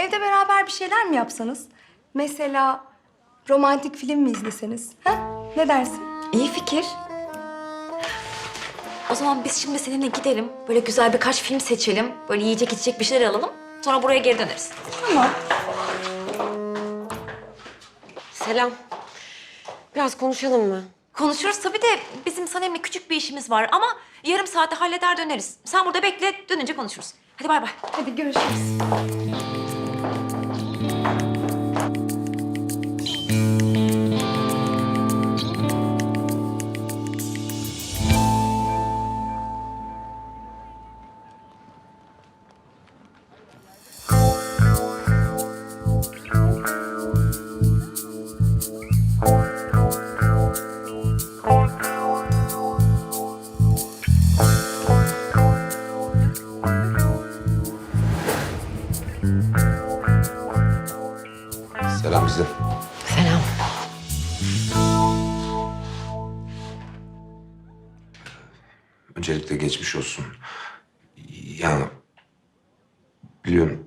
evde beraber bir şeyler mi yapsanız? Mesela romantik film mi izleseniz? Ha? Ne dersin? İyi fikir. O zaman biz şimdi seninle gidelim. Böyle güzel birkaç film seçelim. Böyle yiyecek içecek bir şeyler alalım. Sonra buraya geri döneriz. Tamam. Selam. Biraz konuşalım mı? Konuşuruz tabii de bizim Sanem'le küçük bir işimiz var ama yarım saate halleder döneriz. Sen burada bekle, dönünce konuşuruz. Hadi bay bay. Hadi görüşürüz. Öncelikle geçmiş olsun. Ya biliyorum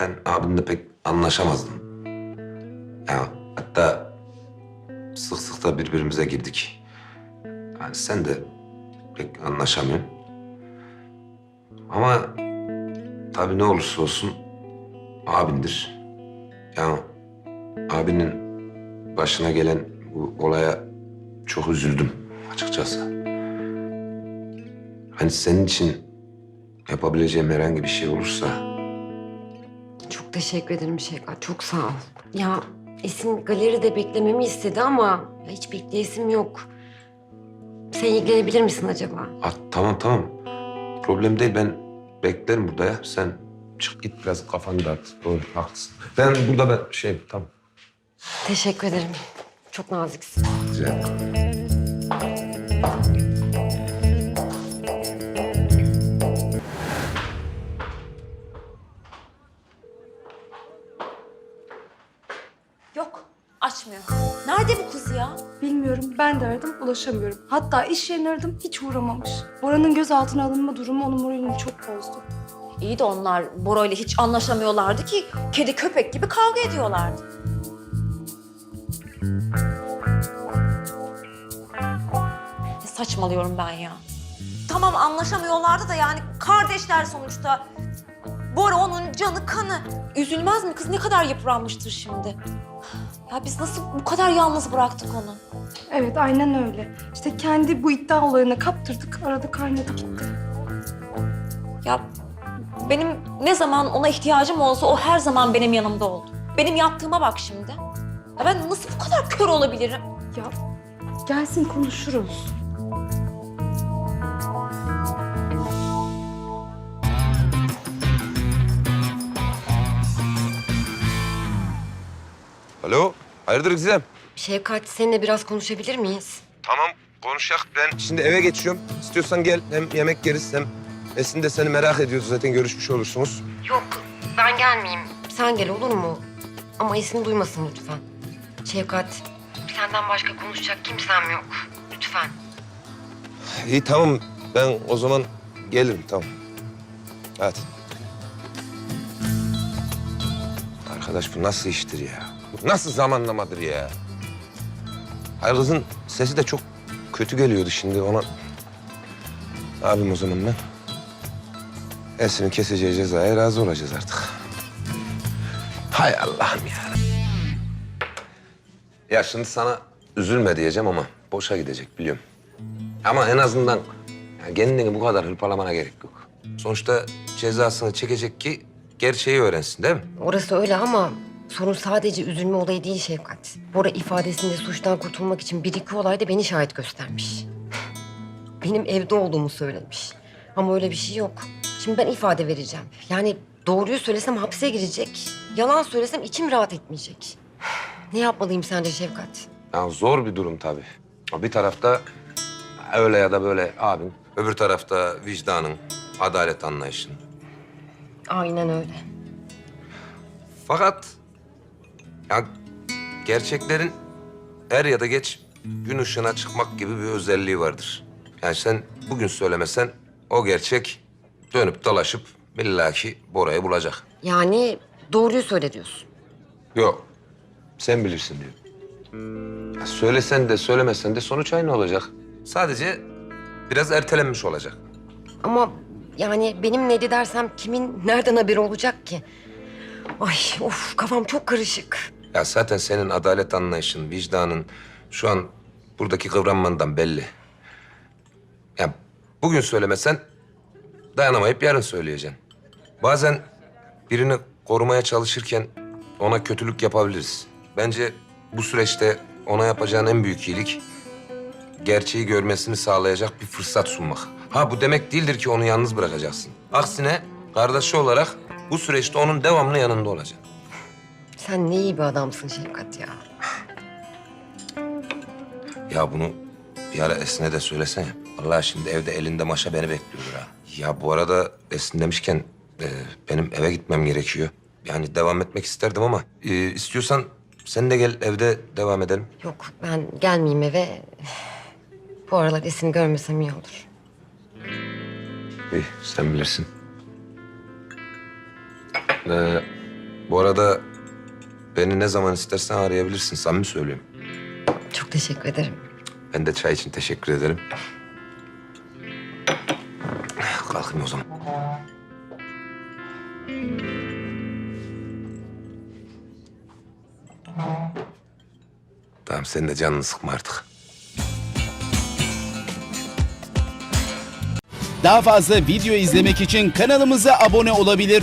ben abimle pek anlaşamazdım. Ya hatta sık sık da birbirimize girdik. Yani sen de pek anlaşamıyorsun. Ama tabii ne olursa olsun abindir. Ya abinin başına gelen bu olaya çok üzüldüm açıkçası. Hani senin için yapabileceğim herhangi bir şey olursa Çok teşekkür ederim Şevkat. Çok sağ ol. Ya Esin galeride beklememi istedi ama hiç bekleyesim yok. Sen ilgilenebilir misin acaba? Ah, tamam tamam. Problem değil ben beklerim burada ya. Sen çık git biraz kafanı dağıt. Doğru haklısın. Ben burada ben şey tamam. Teşekkür ederim. Çok naziksin. Güzel. Yok, ya? Bilmiyorum, ben de aradım, ulaşamıyorum. Hatta iş yerini aradım, hiç uğramamış. Bora'nın gözaltına alınma durumu onun moralini çok bozdu. İyi de onlar Bora ile hiç anlaşamıyorlardı ki. Kedi köpek gibi kavga ediyorlardı. Ne saçmalıyorum ben ya. Tamam anlaşamıyorlardı da yani kardeşler sonuçta. Bora onun canı kanı. Üzülmez mi kız ne kadar yıpranmıştır şimdi. Ya biz nasıl bu kadar yalnız bıraktık onu? Evet, aynen öyle. İşte kendi bu iddia olayına kaptırdık, arada kaynadı gitti. Ya benim ne zaman ona ihtiyacım olsa o her zaman benim yanımda oldu. Benim yaptığıma bak şimdi. Ya ben nasıl bu kadar kör olabilirim? Ya gelsin konuşuruz. Alo. Hayırdır Gizem? Şevkat seninle biraz konuşabilir miyiz? Tamam konuşacak. Ben şimdi eve geçiyorum. İstiyorsan gel hem yemek yeriz hem Esin de seni merak ediyordu zaten görüşmüş olursunuz. Yok ben gelmeyeyim. Sen gel olur mu? Ama Esin duymasın lütfen. Şevkat senden başka konuşacak kimsem yok. Lütfen. İyi tamam ben o zaman gelirim tamam. Hadi. Arkadaş bu nasıl iştir ya? Bu nasıl zamanlamadır ya? Hayır kızın sesi de çok kötü geliyordu şimdi ona. Yapayım o zaman ben? Esin'in keseceği cezaya razı olacağız artık. Hay Allah'ım ya. Ya şimdi sana üzülme diyeceğim ama boşa gidecek biliyorum. Ama en azından kendini bu kadar hırpalamana gerek yok. Sonuçta cezasını çekecek ki gerçeği öğrensin değil mi? Orası öyle ama sorun sadece üzülme olayı değil Şevkat. Bora ifadesinde suçtan kurtulmak için bir iki olayda beni şahit göstermiş. Benim evde olduğumu söylemiş. Ama öyle bir şey yok. Şimdi ben ifade vereceğim. Yani doğruyu söylesem hapse girecek. Yalan söylesem içim rahat etmeyecek. Ne yapmalıyım sence Şevkat? Ya zor bir durum tabii. Bir tarafta öyle ya da böyle abin. Öbür tarafta vicdanın, adalet anlayışın. Aynen öyle. Fakat ya gerçeklerin er ya da geç gün ışığına çıkmak gibi bir özelliği vardır. Yani sen bugün söylemesen o gerçek dönüp dolaşıp billaki Bora'yı bulacak. Yani doğruyu söyle diyorsun. Yok. Sen bilirsin diyor. Ya söylesen de söylemesen de sonuç aynı olacak. Sadece biraz ertelenmiş olacak. Ama yani benim ne dersem kimin nereden haberi olacak ki? Ay of kafam çok karışık. Ya zaten senin adalet anlayışın, vicdanın şu an buradaki kıvranmandan belli. Ya bugün söylemesen dayanamayıp yarın söyleyeceksin. Bazen birini korumaya çalışırken ona kötülük yapabiliriz. Bence bu süreçte ona yapacağın en büyük iyilik gerçeği görmesini sağlayacak bir fırsat sunmak. Ha bu demek değildir ki onu yalnız bırakacaksın. Aksine kardeşi olarak bu süreçte onun devamlı yanında olacaksın. Sen ne iyi bir adamsın Şevkat ya. Ya bunu bir ara Esin'e de söylesene. Allah şimdi evde elinde maşa beni bekliyordur ha. Ya bu arada Esin demişken e, benim eve gitmem gerekiyor. Yani devam etmek isterdim ama e, istiyorsan sen de gel evde devam edelim. Yok ben gelmeyeyim eve. Bu aralar Esin'i görmesem iyi olur. İyi sen bilirsin. Ee, bu arada beni ne zaman istersen arayabilirsin. Samimi söylüyorum. Çok teşekkür ederim. Ben de çay için teşekkür ederim. Kalkayım o zaman. Tamam sen de canını sıkma artık. Daha fazla video izlemek için kanalımıza abone olabilir.